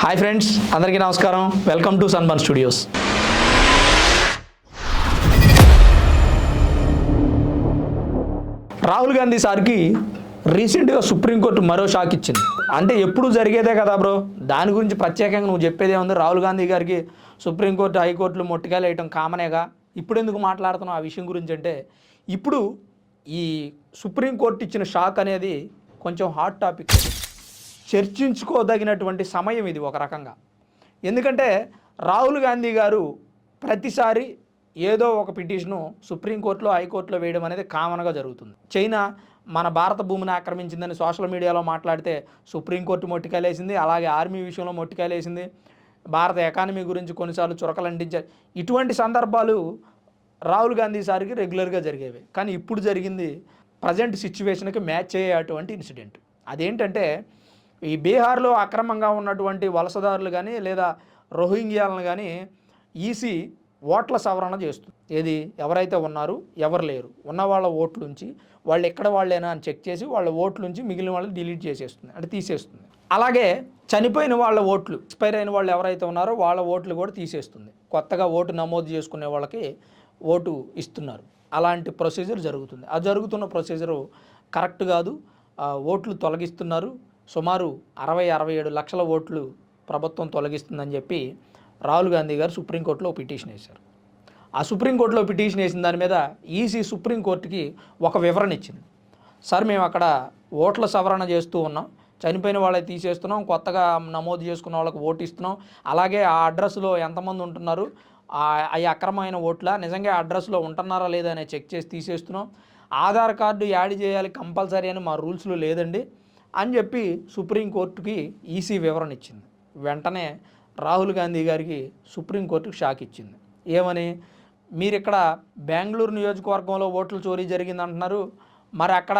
Hi friends అందరికీ నమస్కారం. Welcome to sunburn studios Rahul Gandhi సార్కి రీసెంట్గా సుప్రీంకోర్టు మరో షాక్ ఇచ్చింది. అంటే ఎప్పుడు జరిగేదే కదా బ్రో? దాని గురించి ప్రత్యేకంగా నువ్వు చెప్పేదే ఉంది రాహుల్ గాంధీ గారికి సుప్రీంకోర్టు హైకోర్టులు మొట్టికాయలు వేయటం కామనేగా? ఇప్పుడు ఎందుకు మాట్లాడుతున్నావు ఆ విషయం గురించి అంటే ఇప్పుడు ఈ సుప్రీంకోర్టు ఇచ్చిన షాక్ అనేది కొంచెం హాట్ టాపిక్ చర్చించుకోదగినటువంటి సమయం ఇది ఒక రకంగా. ఎందుకంటే రాహుల్ గాంధీ గారు ప్రతిసారి ఏదో ఒక పిటిషను సుప్రీంకోర్టులో హైకోర్టులో వేయడం అనేది కామన్గా జరుగుతుంది. చైనా మన భారత భూమిని ఆక్రమించిందని సోషల్ మీడియాలో మాట్లాడితే సుప్రీంకోర్టు మొట్టికాయలేసింది అలాగే ఆర్మీ విషయంలో మొట్టికాయలేసింది భారత ఎకానమీ గురించి కొన్నిసార్లు చురకలు అంటించారు. ఇటువంటి సందర్భాలు రాహుల్ గాంధీ సార్కి రెగ్యులర్గా జరిగేవి. కానీ ఇప్పుడు జరిగింది ప్రజెంట్ సిచ్యువేషన్కి మ్యాచ్ అయ్యేటువంటి ఇన్సిడెంట్. అదేంటంటే ఈ బీహార్లో అక్రమంగా ఉన్నటువంటి వలసదారులు కానీ లేదా రోహింగ్యాలను కానీ ఈసీ ఓట్ల సవరణ చేస్తుంది. ఏది? ఎవరైతే ఉన్నారు ఎవరు లేరు. ఉన్న వాళ్ళ ఓట్లుంచి వాళ్ళు ఎక్కడ వాళ్ళేనా అని చెక్ చేసి వాళ్ళ ఓట్లుంచి మిగిలిన వాళ్ళు డిలీట్ చేసేస్తుంది. అంటే తీసేస్తుంది. అలాగే చనిపోయిన వాళ్ళ ఓట్లు ఎక్స్పైర్ అయిన వాళ్ళు ఎవరైతే ఉన్నారో వాళ్ళ ఓట్లు కూడా తీసేస్తుంది. కొత్తగా ఓటు నమోదు చేసుకునే వాళ్ళకి ఓటు ఇస్తున్నారు. అలాంటి ప్రొసీజర్ జరుగుతుంది. ఆ జరుగుతున్న ప్రొసీజరు కరెక్ట్ కాదు. ఆ ఓట్లు తొలగిస్తున్నారు. సుమారు అరవై అరవై ఏడు లక్షల ఓట్లు ప్రభుత్వం తొలగిస్తుందని చెప్పి రాహుల్ గాంధీ గారు సుప్రీంకోర్టులో పిటిషన్ వేశారు. ఆ సుప్రీంకోర్టులో పిటిషన్ వేసిన దాని మీద ఈసీ సుప్రీంకోర్టుకి ఒక వివరణ ఇచ్చింది. సార్ మేము అక్కడ ఓట్ల సవరణ చేస్తూ ఉన్నాం. చనిపోయిన వాళ్ళకి తీసేస్తున్నాం. కొత్తగా నమోదు చేసుకున్న వాళ్ళకి ఓటు ఇస్తున్నాం. అలాగే ఆ అడ్రస్లో ఎంతమంది ఉంటున్నారు? ఆ- అవి అక్రమమైన ఓట్ల? నిజంగా ఆ అడ్రస్లో ఉంటున్నారా లేదా అనేది చెక్ చేసి తీసేస్తున్నాం. ఆధార్ కార్డు యాడ్ చేయాలి కంపల్సరీ అని మా రూల్స్లో లేదండి. అని చెప్పి సుప్రీంకోర్టుకి ఈసీ వివరణ ఇచ్చింది. వెంటనే రాహుల్ గాంధీ గారికి సుప్రీంకోర్టుకు షాక్ ఇచ్చింది. ఏమని? మీరు ఇక్కడ బెంగళూరు నియోజకవర్గంలో ఓట్ల చోరీ జరిగింది అంటున్నారు మరి అక్కడ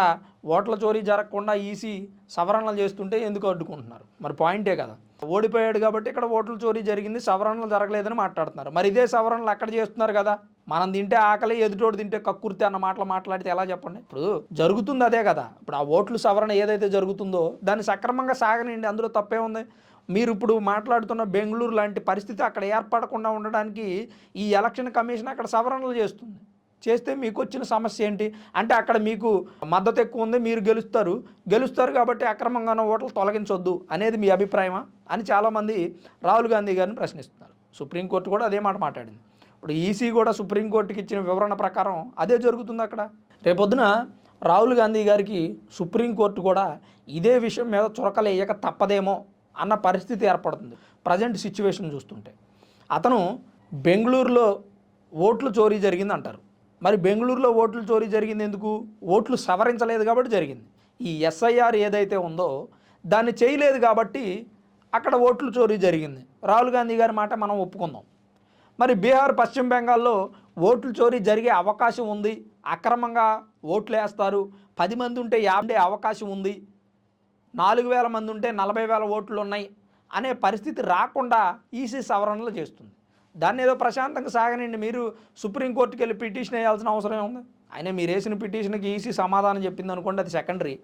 ఓట్ల చోరీ జరగకుండా ఈసీ సవరణలు చేస్తుంటే ఎందుకు అడ్డుకుంటున్నారు? మరి పాయింటే కదా. ఓడిపోయాడు కాబట్టి ఇక్కడ ఓట్ల చోరీ జరిగింది సవరణలు జరగలేదని మాట్లాడుతున్నారు. మరి ఇదే సవరణలు అక్కడ చేస్తున్నారు కదా. మనం తింటే ఆకలి ఎదుటోడు తింటే కక్కుర్తి అన్న మాటలు మాట్లాడితే ఎలా చెప్పండి? ఇప్పుడు జరుగుతుంది అదే కదా. ఇప్పుడు ఆ ఓట్లు సవరణ ఏదైతే జరుగుతుందో దాన్ని సక్రమంగా సాగనండి అందులో తప్పే ఉంది. మీరు ఇప్పుడు మాట్లాడుతున్న బెంగళూరు లాంటి పరిస్థితి అక్కడ ఏర్పడకుండా ఉండడానికి ఈ ఎలక్షన్ కమిషన్ అక్కడ సవరణలు చేస్తుంది. చేస్తే మీకు వచ్చిన సమస్య ఏంటి? అంటే అక్కడ మీకు మద్దతు ఎక్కువ ఉంది మీరు గెలుస్తారు. గెలుస్తారు కాబట్టి అక్రమంగా ఉన్న ఓట్లు తొలగించొద్దు అనేది మీ అభిప్రాయమా? అని చాలామంది రాహుల్ గాంధీ గారిని ప్రశ్నిస్తున్నారు. సుప్రీంకోర్టు కూడా అదే మాట మాట్లాడింది. ఇప్పుడు ఈసీ కూడా సుప్రీంకోర్టుకి ఇచ్చిన వివరణ ప్రకారం అదే జరుగుతుంది అక్కడ. రేపొద్దున రాహుల్ గాంధీ గారికి సుప్రీంకోర్టు కూడా ఇదే విషయం మీద చురకలేయక తప్పదేమో అన్న పరిస్థితి ఏర్పడుతుంది. ప్రజెంట్ సిచ్యువేషన్ చూస్తుంటే. అతను బెంగళూరులో ఓట్లు చోరీ జరిగింది అంటారు మరి బెంగళూరులో ఓట్లు చోరీ జరిగింది ఎందుకు? ఓట్లు సవరించలేదు కాబట్టి జరిగింది. ఈ ఎస్ఐఆర్ ఏదైతే ఉందో దాన్ని చేయలేదు కాబట్టి అక్కడ ఓట్లు చోరీ జరిగింది. రాహుల్ గాంధీ గారి మాట మనం ఒప్పుకుందాం. మరి బీహార్ పశ్చిమ బెంగాల్లో ఓట్లు చోరీ జరిగే అవకాశం ఉంది. అక్రమంగా ఓట్లు వేస్తారు. పది మంది ఉంటే యాభై అవకాశం ఉంది. నాలుగు వేల మంది ఉంటే నలభై వేల ఓట్లు ఉన్నాయి అనే పరిస్థితి రాకుండా ఈసీ సవరణలు చేస్తుంది. దాన్ని ఏదో ప్రశాంతంగా సాగనండి మీరు సుప్రీంకోర్టుకి వెళ్ళి పిటిషన్ వేయాల్సిన అవసరం ఉంది అయినా మీరు వేసిన పిటిషన్కి ఈసీ సమాధానం చెప్పింది అనుకోండి అది సెకండరీ.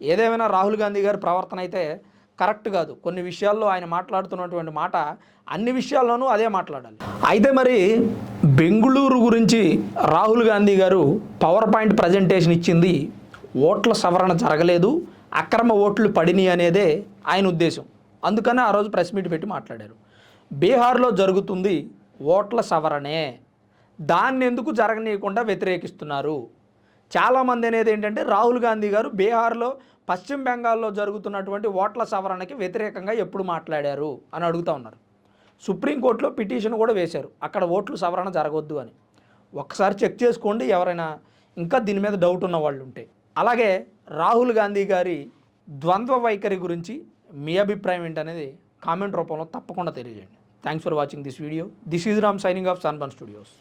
ఏదేమైనా రాహుల్ గాంధీ గారి ప్రవర్తన అయితే కరెక్ట్ కాదు. కొన్ని విషయాల్లో ఆయన మాట్లాడుతున్నటువంటి మాట అన్ని విషయాల్లోనూ అదే మాట్లాడాలి. అయితే మరి బెంగుళూరు గురించి రాహుల్ గాంధీ గారు పవర్ పాయింట్ ప్రజెంటేషన్ ఇచ్చింది. ఓట్ల సవరణ జరగలేదు. అక్రమ ఓట్లు పడినాయి అనేదే ఆయన ఉద్దేశం. అందుకనే ఆ రోజు ప్రెస్ మీట్ పెట్టి మాట్లాడారు. బీహార్లో జరుగుతుంది ఓట్ల సవరణే. దాన్ని ఎందుకు జరగనీయకుండా వ్యతిరేకిస్తున్నారు? చాలామంది అనేది ఏంటంటే రాహుల్ గాంధీ గారు బీహార్లో పశ్చిమ బెంగాల్లో జరుగుతున్నటువంటి ఓట్ల సవరణకి వ్యతిరేకంగా ఎప్పుడు మాట్లాడారు అని అడుగుతా ఉన్నారు. సుప్రీంకోర్టులో పిటిషన్ కూడా వేశారు. అక్కడ ఓట్లు సవరణ జరగవద్దు అని. ఒకసారి చెక్ చేసుకోండి ఎవరైనా ఇంకా దీని మీద డౌట్ ఉన్న వాళ్ళు ఉంటే. అలాగే రాహుల్ గాంధీ గారి ద్వంద్వ వైఖరి గురించి మీ అభిప్రాయం ఏంటనేది కామెంట్ రూపంలో తప్పకుండా తెలియజేయండి. Thanks for watching this video this is Ram signing off sunburn studios